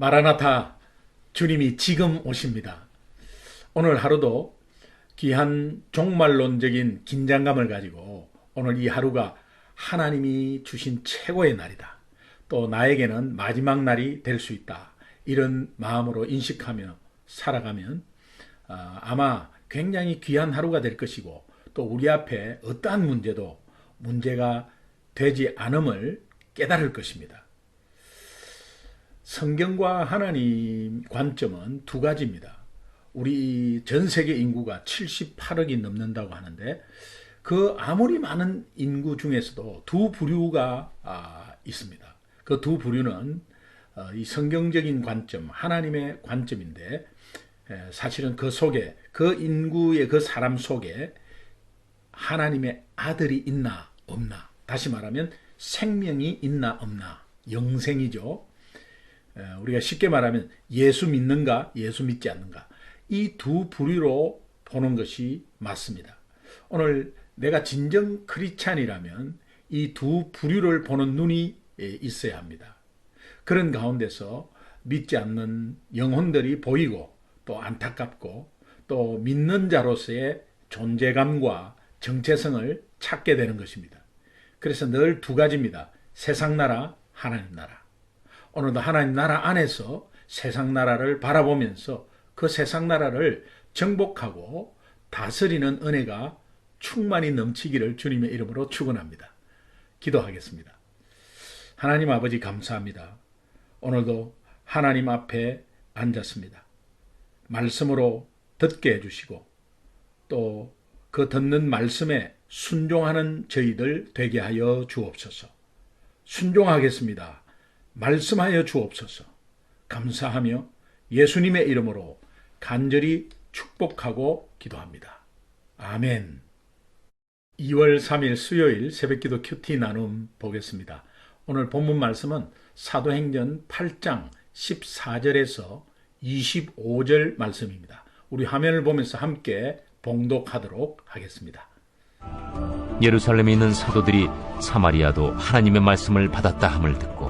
마라나타 주님이 지금 오십니다. 오늘 하루도 귀한 종말론적인 긴장감을 가지고 오늘 이 하루가 하나님이 주신 최고의 날이다. 또 나에게는 마지막 날이 될 수 있다. 이런 마음으로 인식하며 살아가면 아, 아마 굉장히 귀한 하루가 될 것이고 또 우리 앞에 어떠한 문제도 문제가 되지 않음을 깨달을 것입니다. 성경과 하나님 관점은 두 가지입니다. 우리 전 세계 인구가 78억이 넘는다고 하는데 그 아무리 많은 인구 중에서도 두 부류가 아, 있습니다. 그 두 부류는 어, 이 성경적인 관점, 하나님의 관점인데 사실은 그 속에 그 인구의 그 사람 속에 하나님의 아들이 있나 없나 다시 말하면 생명이 있나 없나 영생이죠. 우리가 쉽게 말하면 예수 믿는가 예수 믿지 않는가 이 두 부류로 보는 것이 맞습니다. 오늘 내가 진정 크리찬이라면 이 두 부류를 보는 눈이 있어야 합니다. 그런 가운데서 믿지 않는 영혼들이 보이고 또 안타깝고 또 믿는 자로서의 존재감과 정체성을 찾게 되는 것입니다. 그래서 늘 두 가지입니다. 세상 나라, 하나님 나라. 오늘도 하나님 나라 안에서 세상 나라를 바라보면서 그 세상 나라를 정복하고 다스리는 은혜가 충만히 넘치기를 주님의 이름으로 축원합니다. 기도하겠습니다. 하나님 아버지 감사합니다. 오늘도 하나님 앞에 앉았습니다. 말씀으로 듣게 해주시고 또 그 듣는 말씀에 순종하는 저희들 되게 하여 주옵소서. 순종하겠습니다. 말씀하여 주옵소서. 감사하며 예수님의 이름으로 간절히 축복하고 기도합니다. 아멘. 2월 3일 수요일 새벽기도 큐티 나눔 보겠습니다. 오늘 본문 말씀은 사도행전 8장 14절에서 25절 말씀입니다. 우리 화면을 보면서 함께 봉독하도록 하겠습니다. 예루살렘에 있는 사도들이 사마리아도 하나님의 말씀을 받았다 함을 듣고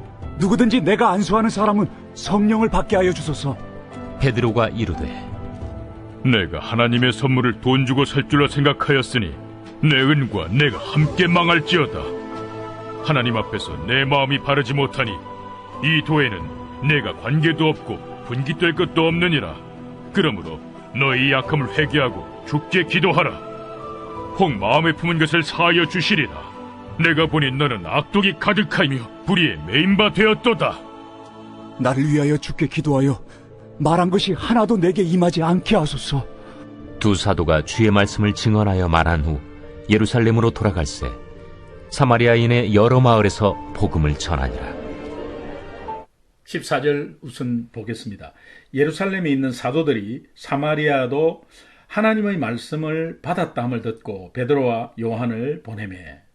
누구든지 내가 안수하는 사람은 성령을 받게 하여 주소서. 베드로가 이르되 내가 하나님의 선물을 돈 주고 살 줄로 생각하였으니 내 은과 내가 함께 망할지어다. 하나님 앞에서 내 마음이 바르지 못하니 이 도에는 내가 관계도 없고 분깃될 것도 없느니라. 그러므로 너희 약함을 회개하고 죽게 기도하라. 혹 마음에 품은 것을 사하여 주시리라. 내가 보니 너는 악독이 가득하며 불의에 메인바 되었도다. 나를 위하여 주께 기도하여 말한 것이 하나도 내게 임하지 않게 하소서. 두 사도가 주의 말씀을 증언하여 말한 후 예루살렘으로 돌아갈새 사마리아인의 여러 마을에서 복음을 전하니라. 14절 우선 보겠습니다. 예루살렘에 있는 사도들이 사마리아도 하나님의 말씀을 받았다 함을 듣고 베드로와 요한을 보내매 이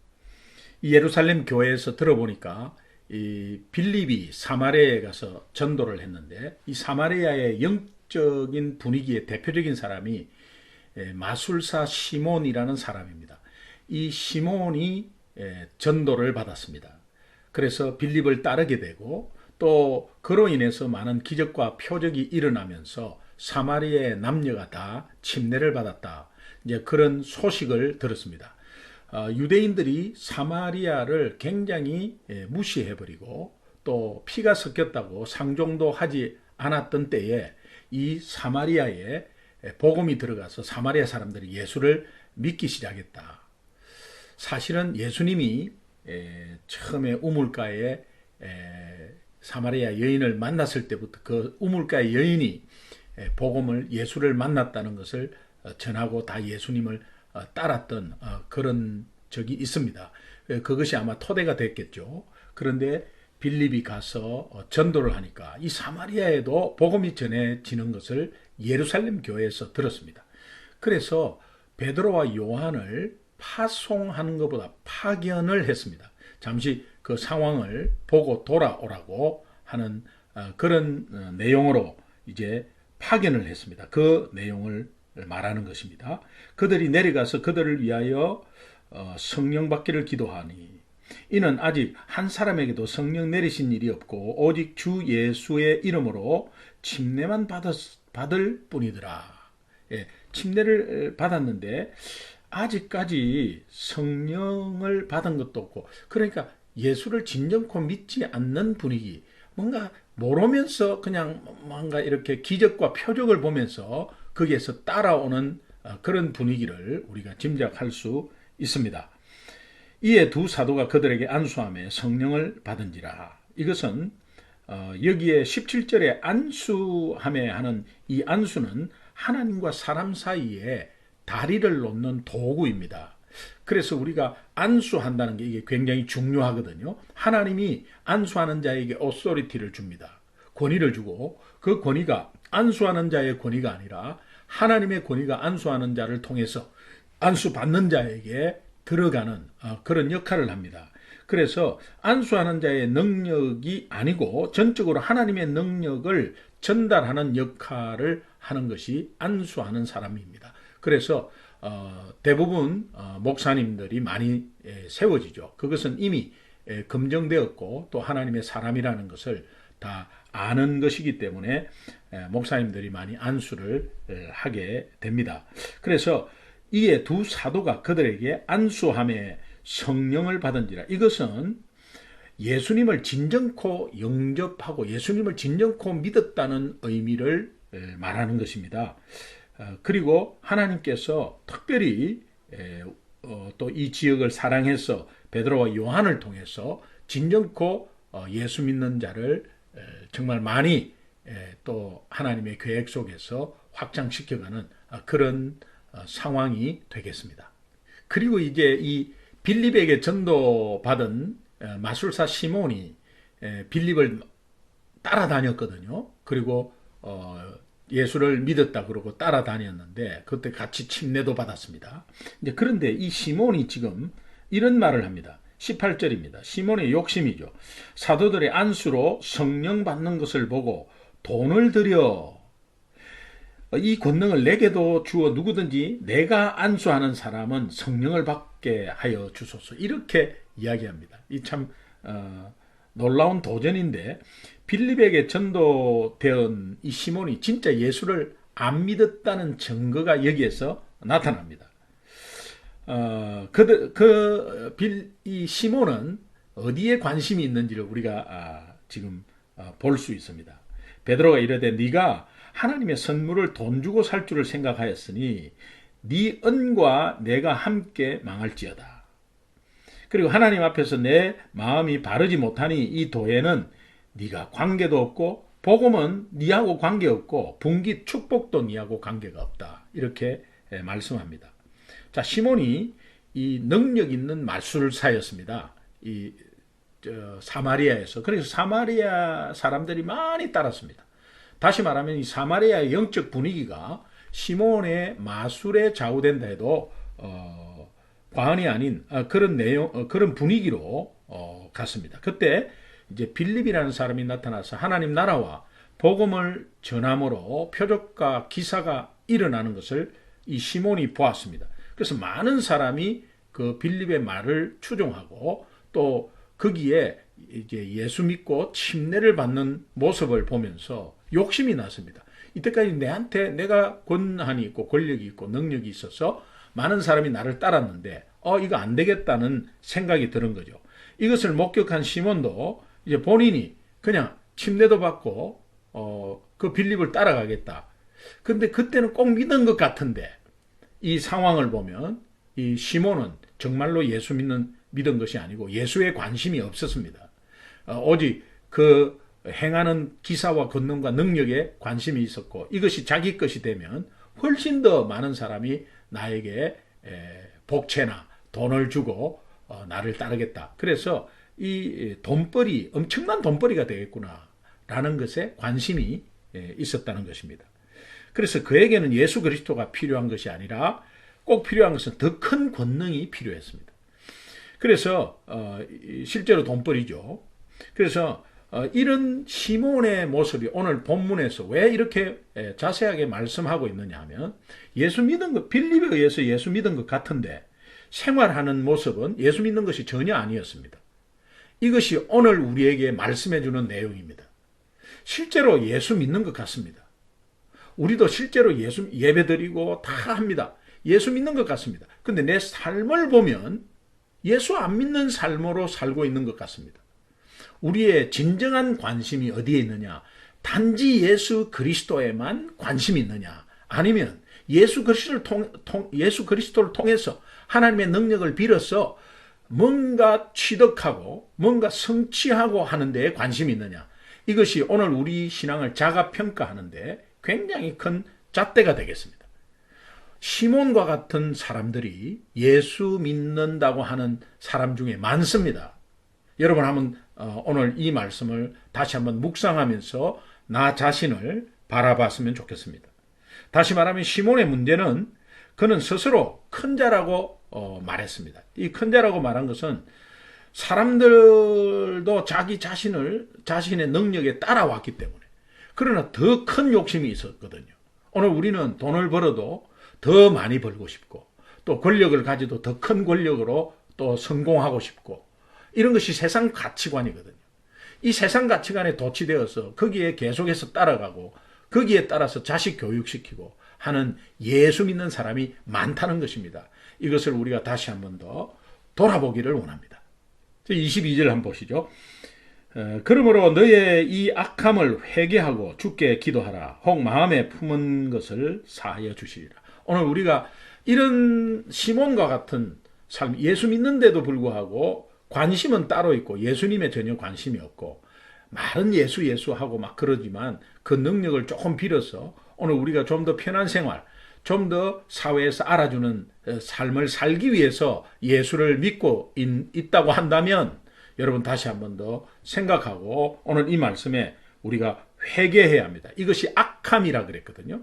예루살렘 교회에서 들어보니까 이 빌립이 사마리아에 가서 전도를 했는데 이 사마리아의 영적인 분위기의 대표적인 사람이 마술사 시몬이라는 사람입니다. 이 시몬이 전도를 받았습니다. 그래서 빌립을 따르게 되고 또 그로 인해서 많은 기적과 표적이 일어나면서 사마리아의 남녀가 다 침례를 받았다. 이제 그런 소식을 들었습니다. 어, 유대인들이 사마리아를 굉장히 무시해버리고 또 피가 섞였다고 상종도 하지 않았던 때에 이 사마리아에 복음이 들어가서 사마리아 사람들이 예수를 믿기 시작했다. 사실은 예수님이 처음에 우물가에 사마리아 여인을 만났을 때부터 그 우물가의 여인이 복음을 예수를 만났다는 것을 어, 전하고 다 예수님을 어, 따랐던 어, 그런 적이 있습니다. 그것이 아마 토대가 됐겠죠. 그런데 빌립이 가서 전도를 하니까 이 사마리아에도 복음이 전해지는 것을 예루살렘 교회에서 들었습니다. 그래서 베드로와 요한을 파송하는 것보다 파견을 했습니다. 잠시 그 상황을 보고 돌아오라고 하는 어, 그런 어, 내용으로 이제 파견을 했습니다. 그 내용을 말하는 것입니다. 그들이 내려가서 그들을 위하여 어, 성령 받기를 기도하니 이는 아직 한 사람에게도 성령 내리신 일이 없고 오직 주 예수의 이름으로 침례만 받았, 받을 뿐이더라. 예, 침례를 받았는데 아직까지 성령을 받은 것도 없고 그러니까 예수를 진정코 믿지 않는 분위기 뭔가 모르면서 그냥 뭔가 이렇게 기적과 표적을 보면서 거기에서 따라오는 어, 그런 분위기를 우리가 짐작할 수 있습니다. 이에 두 사도가 그들에게 안수함에 성령을 받은지라. 이것은 어, 여기에 17절에 안수함에 하는 이 안수는 하나님과 사람 사이에 다리를 놓는 도구입니다. 그래서 우리가 안수한다는 게 이게 굉장히 중요하거든요. 하나님이 안수하는 자에게 오소리티를 줍니다. 권위를 주고 그 권위가 안수하는 자의 권위가 아니라 하나님의 권위가 안수하는 자를 통해서 안수받는 자에게 들어가는 어, 그런 역할을 합니다. 그래서 안수하는 자의 능력이 아니고 전적으로 하나님의 능력을 전달하는 역할을 하는 것이 안수하는 사람입니다. 그래서 어, 대부분 어, 목사님들이 많이 에, 세워지죠. 그것은 이미 에, 검증되었고 또 하나님의 사람이라는 것을 다 아는 것이기 때문에 에, 목사님들이 많이 안수를 에, 하게 됩니다. 그래서 이에 두 사도가 그들에게 안수함에 성령을 받은지라 이것은 예수님을 진정코 영접하고 예수님을 진정코 믿었다는 의미를 에, 말하는 것입니다. 어, 그리고 하나님께서 특별히 어, 또이 지역을 사랑해서 베드로와 요한을 통해서 진정코 어, 예수 믿는 자를 에, 정말 많이 에, 또 하나님의 계획 속에서 확장시켜가는 아, 그런 어, 상황이 되겠습니다. 그리고 이제 이 빌립에게 전도받은 에, 마술사 시몬이 에, 빌립을 따라다녔거든요. 그리고 어, 예수를 믿었다 그러고 따라다녔는데 그때 같이 침례도 받았습니다. 그런데 이 시몬이 지금 이런 말을 합니다. 18절입니다. 시몬의 욕심이죠. 사도들의 안수로 성령 받는 것을 보고 돈을 들여 이 권능을 내게도 주어 누구든지 내가 안수하는 사람은 성령을 받게 하여 주소서 이렇게 이야기합니다. 이참 어, 놀라운 도전인데 빌립에게 전도되은 이 시몬이 진짜 예수를 안 믿었다는 증거가 여기에서 나타납니다. 어, 그, 그, 빌, 이 시몬은 어디에 관심이 있는지를 우리가 아, 지금 아, 볼수 있습니다. 베드로가 이르되 네가 하나님의 선물을 돈 주고 살 줄을 생각하였으니 네 은과 내가 함께 망할지어다. 그리고 하나님 앞에서 내 마음이 바르지 못하니 이 도에는 네가 관계도 없고 복음은 네하고 관계없고 분기 축복도 네하고 관계가 없다. 이렇게 예, 말씀합니다. 자, 시몬이 이 능력 있는 말술사였습니다. 이 사마리아에서 그래서 사마리아 사람들이 많이 따랐습니다. 다시 말하면 이 사마리아의 영적 분위기가 시몬의 마술에 좌우된다 해도 어, 과언이 아닌 어, 그런 내용 어, 그런 분위기로 어, 갔습니다. 그때 이제 빌립이라는 사람이 나타나서 하나님 나라와 복음을 전함으로 표적과 기사가 일어나는 것을 이 시몬이 보았습니다. 그래서 많은 사람이 그 빌립의 말을 추종하고 또 거기에 이제 예수 믿고 침례를 받는 모습을 보면서 욕심이 났습니다. 이때까지 내한테 내가 권한이 있고 권력이 있고 능력이 있어서 많은 사람이 나를 따랐는데 어 이거 안 되겠다는 생각이 드는 거죠. 이것을 목격한 시몬도 이제 본인이 그냥 침례도 받고 어, 그 빌립을 따라가겠다. 근데 그때는 꼭 믿은 것 같은데 이 상황을 보면 이 시몬은 정말로 예수 믿는 믿은 것이 아니고 예수에 관심이 없었습니다. 어, 오직 그 행하는 기사와 권능과 능력에 관심이 있었고 이것이 자기 것이 되면 훨씬 더 많은 사람이 나에게 에, 복채나 돈을 주고 어, 나를 따르겠다. 그래서 이 돈벌이 엄청난 돈벌이가 되겠구나라는 것에 관심이 있었다는 것입니다. 그래서 그에게는 예수 그리스도가 필요한 것이 아니라 꼭 필요한 것은 더 큰 권능이 필요했습니다. 그래서 어, 이- 실제로 돈벌이죠. 그래서 어, 이런 시몬의 모습이 오늘 본문에서 왜 이렇게 에, 자세하게 말씀하고 있느냐 하면 예수 믿은 것, 빌립에 의해서 예수 믿은 것 같은데 생활하는 모습은 예수 믿는 것이 전혀 아니었습니다. 이것이 오늘 우리에게 말씀해 주는 내용입니다. 실제로 예수 믿는 것 같습니다. 우리도 실제로 예수 예배드리고 다 합니다. 예수 믿는 것 같습니다. 근데 내 삶을 보면 예수 안 믿는 삶으로 살고 있는 것 같습니다. 우리의 진정한 관심이 어디에 있느냐? 단지 예수 그리스도에만 관심이 있느냐? 아니면 예수 그리스도를 통, 통- 예수 그리스도를 통해서 하나님의 능력을 빌어서 뭔가 취득하고 뭔가 성취하고 하는 데에 관심이 있느냐? 이것이 오늘 우리 신앙을 자가 평가하는데 굉장히 큰 잣대가 되겠습니다. 시몬과 같은 사람들이 예수 믿는다고 하는 사람 중에 많습니다. 여러분 한번 어, 오늘 이 말씀을 다시 한번 묵상하면서 나 자신을 바라봤으면 좋겠습니다. 다시 말하면 시몬의 문제는 그는 스스로 큰 자라고 어, 말했습니다. 이 큰 자라고 말한 것은 사람들도 자기 자신을 자신의 능력에 따라왔기 때문에 그러나 더 큰 욕심이 있었거든요. 오늘 우리는 돈을 벌어도 더 많이 벌고 싶고 또 권력을 가지도 더 큰 권력으로 또 성공하고 싶고 이런 것이 세상 가치관이거든요. 이 세상 가치관에 도취되어서 거기에 계속해서 따라가고 거기에 따라서 자식 교육시키고 하는 예수 믿는 사람이 많다는 것입니다. 이것을 우리가 다시 한 번 더 돌아보기를 원합니다. 22절 한번 보시죠. 어, 그러므로 너의 이 악함을 회개하고 주께 기도하라. 혹 마음에 품은 것을 사하여 주시리라. 오늘 우리가 이런 시몬과 같은 삶, 예수 믿는데도 불구하고 관심은 따로 있고 예수님에 전혀 관심이 없고 말은 예수 예수 하고 막 그러지만 그 능력을 조금 빌어서 오늘 우리가 좀 더 편한 생활, 좀 더 사회에서 알아주는 어, 삶을 살기 위해서 예수를 믿고 있- 있다고 한다면 여러분 다시 한 번 더 생각하고 오늘 이 말씀에 우리가 회개해야 합니다. 이것이 악함이라 그랬거든요.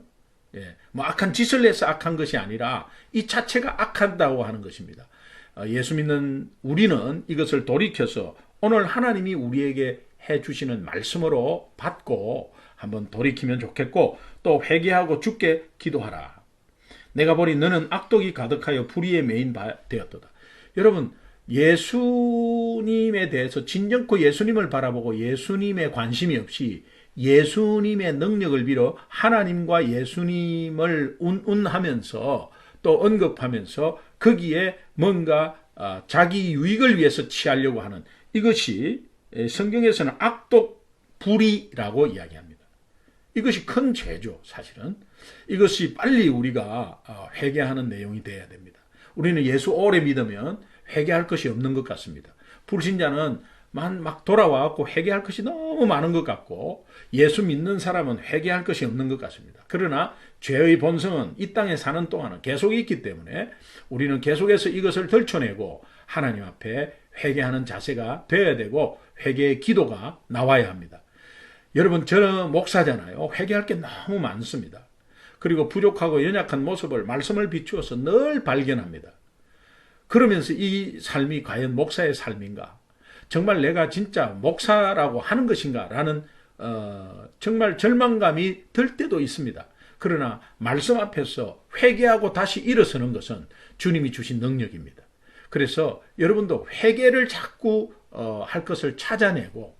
예, 뭐 악한 짓을 해서 악한 것이 아니라 이 자체가 악한다고 하는 것입니다. 어, 예수 믿는 우리는 이것을 돌이켜서 오늘 하나님이 우리에게 해 주시는 말씀으로 받고 한번 돌이키면 좋겠고 또 회개하고 주께 기도하라. 내가 보니 너는 악독이 가득하여 불의에 바 되었도다. 여러분 예수님에 대해서 진정코 예수님을 바라보고 예수님의 관심이 없이 예수님의 능력을 빌어 하나님과 예수님을 운운하면서 또 언급하면서 거기에 뭔가 아, 자기 유익을 위해서 취하려고 하는 이것이 에, 성경에서는 악독 불의라고 이야기합니다. 이것이 큰 죄죠, 사실은. 이것이 빨리 우리가 어, 회개하는 내용이 되어야 됩니다. 우리는 예수 오래 믿으면 회개할 것이 없는 것 같습니다. 불신자는 만막 돌아와갖고 회개할 것이 너무 많은 것 같고 예수 믿는 사람은 회개할 것이 없는 것 같습니다. 그러나 죄의 본성은 이 땅에 사는 동안은 계속 있기 때문에 우리는 계속해서 이것을 덜쳐내고 하나님 앞에 회개하는 자세가 되어야 되고 회개의 기도가 나와야 합니다. 여러분 저는 목사잖아요. 회개할 게 너무 많습니다. 그리고 부족하고 연약한 모습을 말씀을 비추어서 늘 발견합니다. 그러면서 이 삶이 과연 목사의 삶인가? 정말 내가 진짜 목사라고 하는 것인가 라는 어, 정말 절망감이 들 때도 있습니다. 그러나 말씀 앞에서 회개하고 다시 일어서는 것은 주님이 주신 능력입니다. 그래서 여러분도 회개를 자꾸 어, 할 것을 찾아내고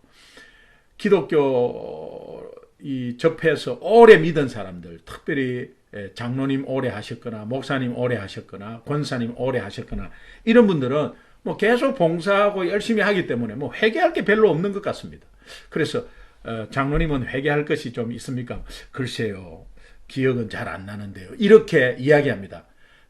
기독교 이 접해서 오래 믿은 사람들, 특별히 에, 장로님 오래 하셨거나 목사님 오래 하셨거나 권사님 오래 하셨거나 이런 분들은 뭐 계속 봉사하고 열심히 하기 때문에 뭐 회개할 게 별로 없는 것 같습니다. 그래서 어, 장로님은 회개할 것이 좀 있습니까? 글쎄요, 기억은 잘 안 나는데요. 이렇게 이야기합니다.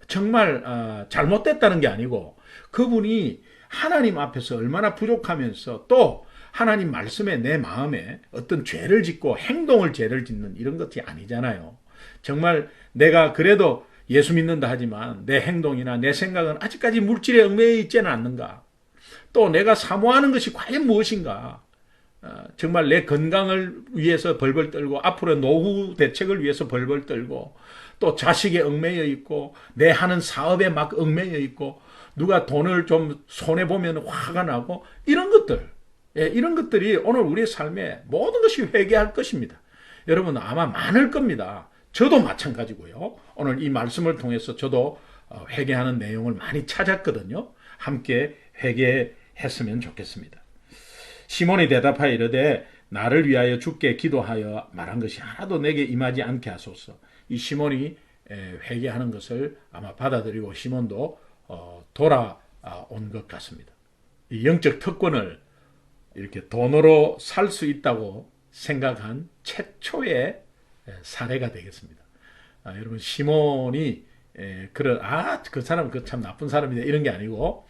정말 어, 잘못됐다는 게 아니고 그분이 하나님 앞에서 얼마나 부족하면서 또 하나님 말씀에 내 마음에 어떤 죄를 짓고 행동을 죄를 짓는 이런 것이 아니잖아요. 정말 내가 그래도 예수 믿는다 하지만 내 행동이나 내 생각은 아직까지 물질에 얽매여 있지는 않는가? 또 내가 사모하는 것이 과연 무엇인가? 어, 정말 내 건강을 위해서 벌벌 떨고 앞으로 노후 대책을 위해서 벌벌 떨고 또 자식에 얽매여 있고 내 하는 사업에 막 얽매여 있고 누가 돈을 좀 손해 보면 화가 나고 이런 것들 예, 이런 것들이 오늘 우리의 삶에 모든 것이 회개할 것입니다. 여러분 아마 많을 겁니다. 저도 마찬가지고요. 오늘 이 말씀을 통해서 저도 어, 회개하는 내용을 많이 찾았거든요. 함께 회개했으면 좋겠습니다. 시몬이 대답하여 이르되 나를 위하여 주께 기도하여 말한 것이 하나도 내게 임하지 않게 하소서. 이 시몬이 에, 회개하는 것을 아마 받아들이고 시몬도 어, 돌아온 것 같습니다. 이 영적 특권을 이렇게 돈으로 살 수 있다고 생각한 최초의 에, 사례가 되겠습니다. 아, 여러분 시몬이 에, 그런 아그 사람 그 참 나쁜 사람이다 이런 게 아니고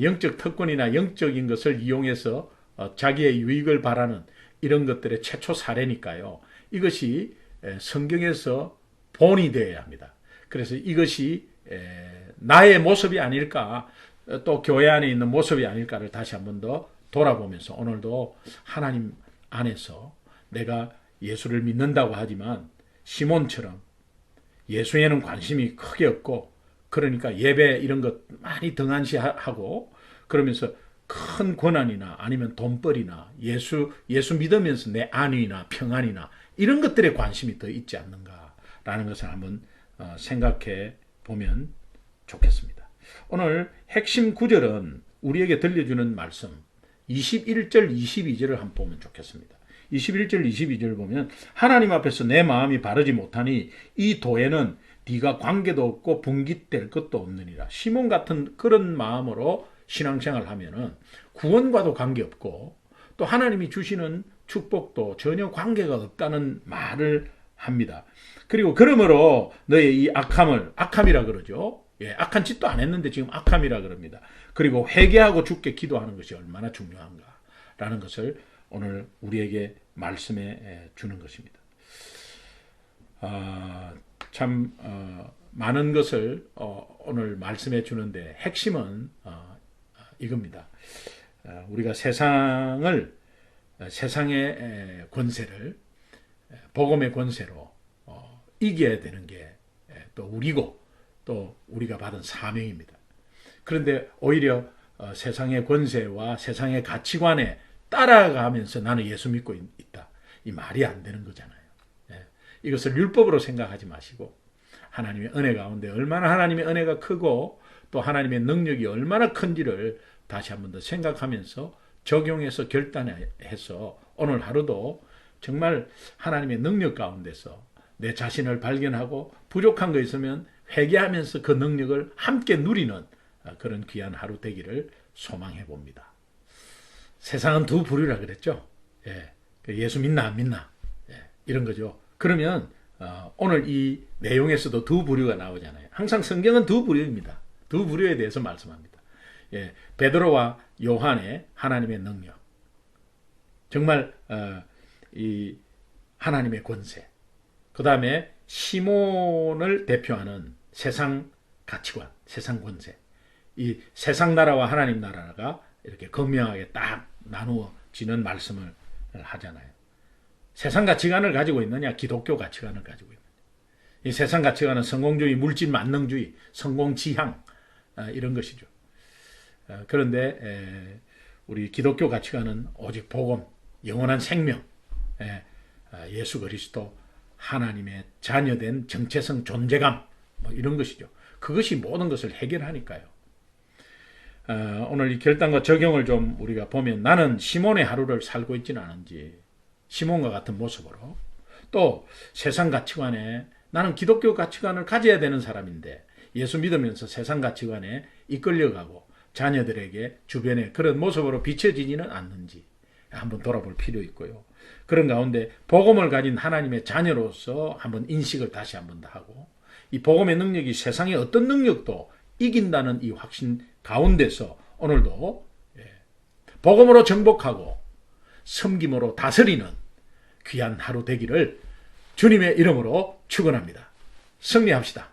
영적 특권이나 영적인 것을 이용해서 어, 자기의 유익을 바라는 이런 것들의 최초 사례니까요. 이것이 에, 성경에서 본이 되어야 합니다. 그래서 이것이 에, 나의 모습이 아닐까 어, 또 교회 안에 있는 모습이 아닐까를 다시 한 번 더 돌아보면서 오늘도 하나님 안에서 내가 예수를 믿는다고 하지만 시몬처럼 예수에는 관심이 크게 없고 그러니까 예배 이런 것 많이 등한시하고 그러면서 큰 권한이나 아니면 돈벌이나 예수 예수 믿으면서 내 안위나 평안이나 이런 것들에 관심이 더 있지 않는가라는 것을 한번 어, 생각해 보면 좋겠습니다. 오늘 핵심 구절은 우리에게 들려주는 말씀 21절 22절을 한번 보면 좋겠습니다. 21절 22절 보면 하나님 앞에서 내 마음이 바르지 못하니 이 도에는 네가 관계도 없고 분깃될 것도 없느니라. 시몬 같은 그런 마음으로 신앙생활 하면은 구원과도 관계없고 또 하나님이 주시는 축복도 전혀 관계가 없다는 말을 합니다. 그리고 그러므로 너의 이 악함을 악함이라 그러죠. 예, 악한 짓도 안 했는데 지금 악함이라 그럽니다. 그리고 회개하고 죽게 기도하는 것이 얼마나 중요한가라는 것을 오늘 우리에게 말씀해 주는 것입니다. 아, 참 어, 많은 것을 어, 오늘 말씀해 주는데 핵심은 어, 이겁니다. 어, 우리가 세상을 어, 세상의 에, 권세를 에, 복음의 권세로 어, 이겨야 되는 게 또 우리고 또 우리가 받은 사명입니다. 그런데 오히려 어, 세상의 권세와 세상의 가치관에 따라가면서 나는 예수 믿고 있- 있다. 이 말이 안 되는 거잖아요. 예. 이것을 율법으로 생각하지 마시고 하나님의 은혜 가운데 얼마나 하나님의 은혜가 크고 또 하나님의 능력이 얼마나 큰지를 다시 한 번 더 생각하면서 적용해서 결단해서 오늘 하루도 정말 하나님의 능력 가운데서 내 자신을 발견하고 부족한 거 있으면 회개하면서 그 능력을 함께 누리는 아, 그런 귀한 하루 되기를 소망해 봅니다. 세상은 두 부류라 그랬죠. 예. 그 예수 믿나 안 믿나 예. 이런 거죠. 그러면 어, 오늘 이 내용에서도 두 부류가 나오잖아요. 항상 성경은 두 부류입니다. 두 부류에 대해서 말씀합니다. 예. 베드로와 요한의 하나님의 능력, 정말 어, 이 하나님의 권세, 그 다음에 시몬을 대표하는 세상 가치관, 세상 권세, 이 세상 나라와 하나님 나라가 이렇게 극명하게 딱 나누어지는 말씀을 하잖아요. 세상 가치관을 가지고 있느냐, 기독교 가치관을 가지고 있느냐. 이 세상 가치관은 성공주의, 물질 만능주의, 성공 지향 아, 이런 것이죠. 아, 그런데 에, 우리 기독교 가치관은 오직 복음, 영원한 생명, 에, 아, 예수 그리스도, 하나님의 자녀된 정체성, 존재감 뭐 이런 것이죠. 그것이 모든 것을 해결하니까요. 어, 오늘 이 결단과 적용을 좀 우리가 보면 나는 시몬의 하루를 살고 있지는 않은지 시몬과 같은 모습으로 또 세상 가치관에 나는 기독교 가치관을 가져야 되는 사람인데 예수 믿으면서 세상 가치관에 이끌려가고 자녀들에게 주변에 그런 모습으로 비춰지지는 않는지 한번 돌아볼 필요 있고요. 그런 가운데 복음을 가진 하나님의 자녀로서 한번 인식을 다시 한번 더 하고 이 복음의 능력이 세상의 어떤 능력도 이긴다는 이 확신 가운데서 오늘도 예, 복음으로 정복하고 섬김으로 다스리는 귀한 하루 되기를 주님의 이름으로 축원합니다. 승리합시다.